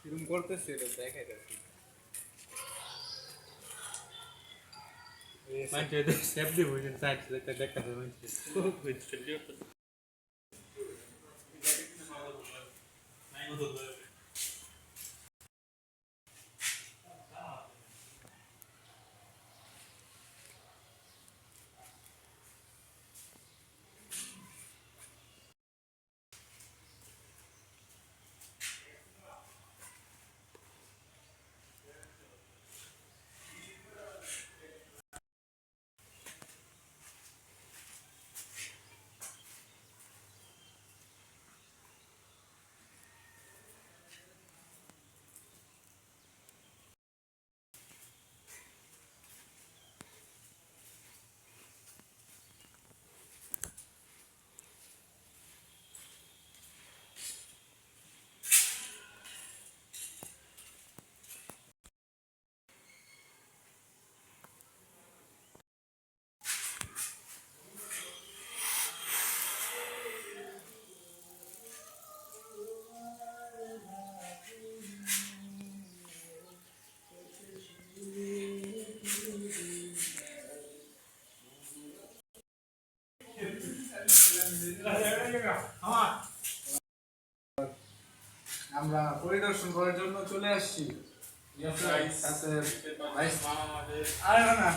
কিরম করতেছে এটা দেখাই যাচ্ছে decca se manche. With the আমরা। পরিদর্শন করার জন্য চলে আসছি। আরে না